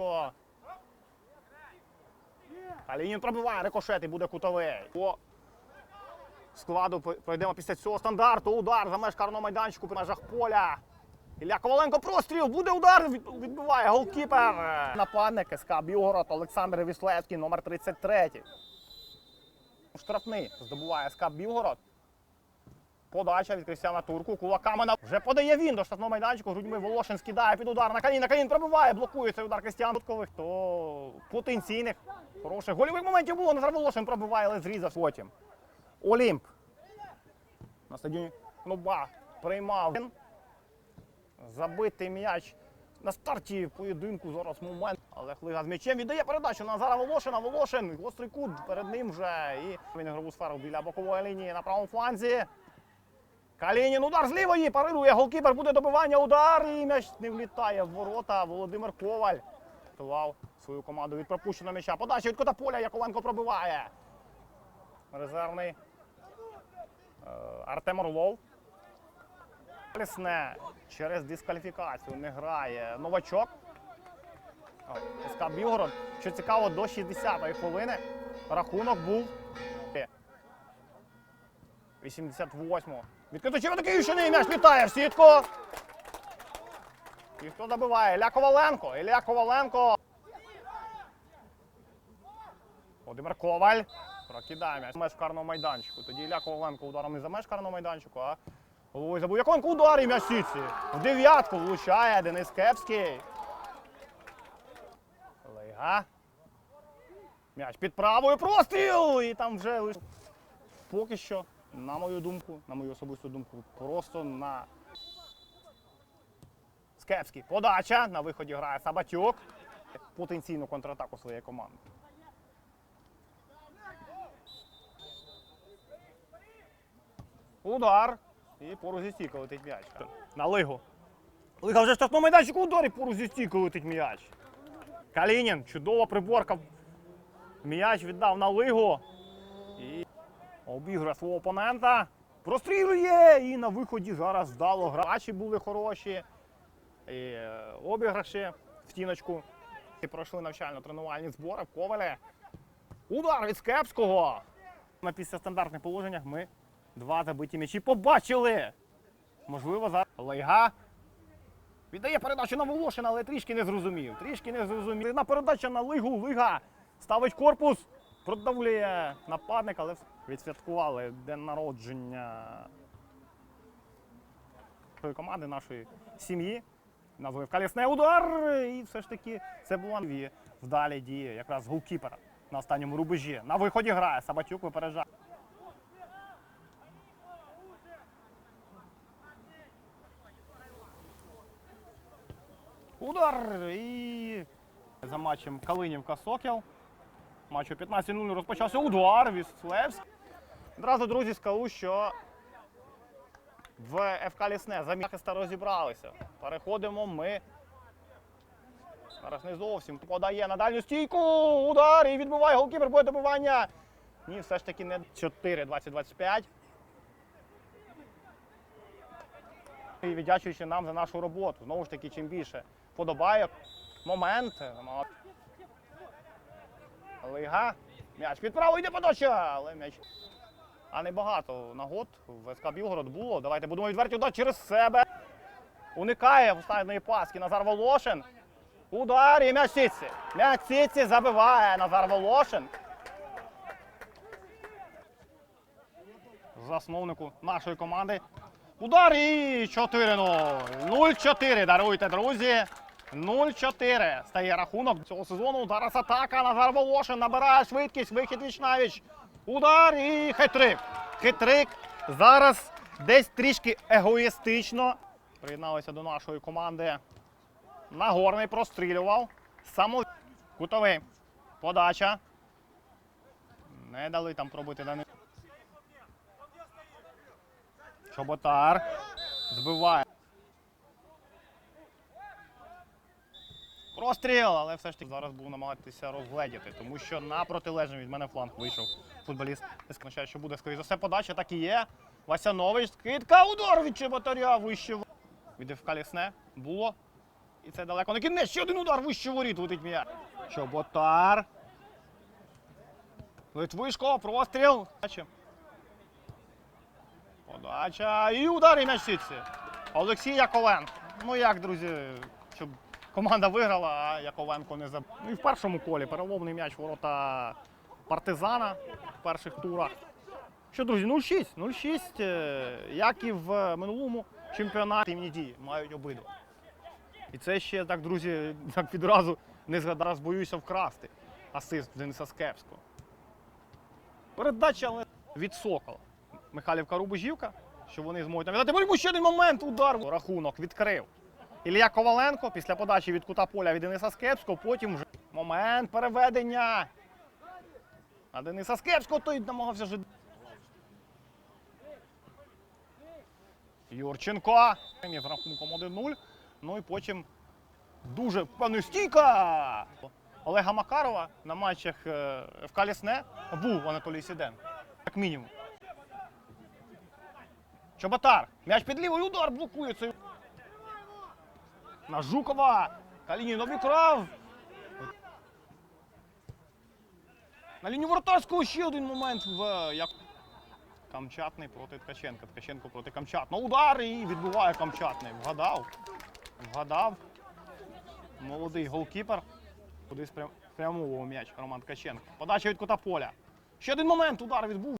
Сітко. Калінін пробиває рикошет і буде кутовий. По складу пройдемо після цього стандарту. Удар за меж карного майданчику в межах поля. Ілля Коваленко простріл, буде удар, від- відбиває голкіпер. Нападник СК Білгород Олександр Віслевський, номер 33. Штрафний здобуває СК Білгород. Подача від Крістіана Турку. Кулаками на вже подає він до штрафного майданчику. Грудьми Волошин скидає під удар на Калін. На Калін пробиває, блокує цей удар Крістіан Туркових. То потенційних хороших гольових моментів було. Назар Волошин пробиває, але зрізав потім. Олімп. На стадіоні Кнуба приймав. Забитий м'яч на старті поєдинку. Зараз момент. Але Хлига з м'ячем віддає передачу на Назара Волошина. Волошин. Гострий кут перед ним вже. І він ігрову сферу біля бокової лінії на правому фланзі. Калінін удар з лівої, парирує голкіпер, буде добивання, удар і м'яч не влітає в ворота. Володимир Коваль рятував свою команду від пропущеного м'яча. Подача від кота поля, Яковенко пробиває. Резервний е, Артем Орлов. Лісне через дискваліфікацію не грає новачок. СК Білгород. Що цікаво, до 60-ї хвилини рахунок був 88-го. Відкрито не м'яч літає в сітку. І хто забиває? Ілля Коваленко. Ілля Коваленко. Володимир Коваль. Прокидає м'яч. Меж карного майданчику. Тоді Ілля Коваленко ударом не за меж карного майданчику, а головою забув. Яковенко удар і м'яч в дев'ятку влучає Денис Кепський. Лейга. М'яч під правою. Простріл! І там вже поки що, на мою думку, на мою особисту думку, просто на Скепський. Подача. На виході грає Сабатюк. Потенційну контратаку своєї команди. Удар. І поруч зі стійкою летить м'яч. На лигу. Лига вже штрафному майданчику удар і поруч зі стійкою летить м'яч. Калінін. Чудова приборка. М'яч віддав на лигу. І обігрує свого опонента. Прострілює! І на виході зараз вдало грачі були хороші. І е, обіграші в стіночку. І пройшли навчально-тренувальні збори в Ковалі. Удар від Скепського. На після стандартних положеннях ми два забиті м'ячі побачили. Можливо, зараз Лейга віддає передачу на Волошина, але трішки не зрозумів. Трішки не зрозумів. На передача на Лигу. Лига ставить корпус, продавлює нападник, але відсвяткували день народження нашої команди, нашої сім'ї. Назвив калісний удар. І все ж таки це була вдалі дії якраз голкіпера на останньому рубежі. На виході грає. Сабатюк випереджає. Удар і за матчем Калинівка Сокіл. Матч о 15.00 розпочався удар Віслевськ. Одразу, друзі, скажу, що в ФК Лісне за розібралися. Переходимо ми. Зараз не зовсім подає на дальню стійку. Удар і відбиває голкіпер, буде добивання. Ні, все ж таки не 4-20-25. І віддячуючи нам за нашу роботу. Знову ж таки, чим більше подобайок, момент. Лига. М'яч під правою йде подача, але м'яч. А небагато нагод в СК Білгород було. Давайте будемо відверті удар через себе. Уникає останньої паски Назар Волошин. Удар і м'яч сітці. М'яч сітці забиває Назар Волошин. Засновнику нашої команди. Удар і 4-0. 0-4. Даруйте, друзі. 0-4. Стає рахунок цього сезону. Зараз атака. Назар Волошин набирає швидкість. Вихід віч-навіч. Удар і хитрик. Хитрик. Зараз десь трішки егоїстично. Приєдналися до нашої команди. Нагорний прострілював. Само кутовий. Подача. Не дали там пробити Данил. Чоботар. Збиває. Простріл, але все ж таки зараз буду намагатися розгледіти, тому що на протилежний від мене фланг вийшов футболіст. Означає, що буде скоріше за все подача, так і є. Васянович, скидка, удар від Чеботаря вище. Від ФК Лісне було. І це далеко не кінець. Ще один удар вище воріт летить м'яч. Чоботар. Литвишко, простріл. Подача. І удар і м'яч сітці. Олексій Яковенко. Ну як, друзі, щоб команда виграла, а Яковенко не забив. Ну і в першому колі переломний м'яч ворота партизана в перших турах. Що, друзі, 0-6. 0-6, е, як і в минулому чемпіонаті імені дії мають обидва. І це ще так, друзі, так відразу не згадав, боюся вкрасти асист Дениса Скепського. Передача але від Сокола. Михайлівка Рубежівка, що вони зможуть навідати. Борьбу ще один момент, удар. Рахунок відкрив. Ілля Коваленко після подачі від кута поля від Дениса Скепського, потім вже момент переведення. А Дениса Скепського той намагався вже. Юрченко. З рахунком 1-0. Ну і потім дуже певно стійка. Олега Макарова на матчах е, в Калісне був Анатолій Сіденко. Як мінімум. Чоботар. М'яч під лівий удар блокує цей. На Жукова. Калінін обікрав. На лінію воротарського ще один момент в як. Камчатний проти Ткаченка. Ткаченко проти Камчатного. Удар і відбиває Камчатний. Вгадав. Вгадав. Молодий голкіпер. Кудись прям, прямовував м'яч Роман Ткаченко. Подача від кута поля. Ще один момент. Удар відбув.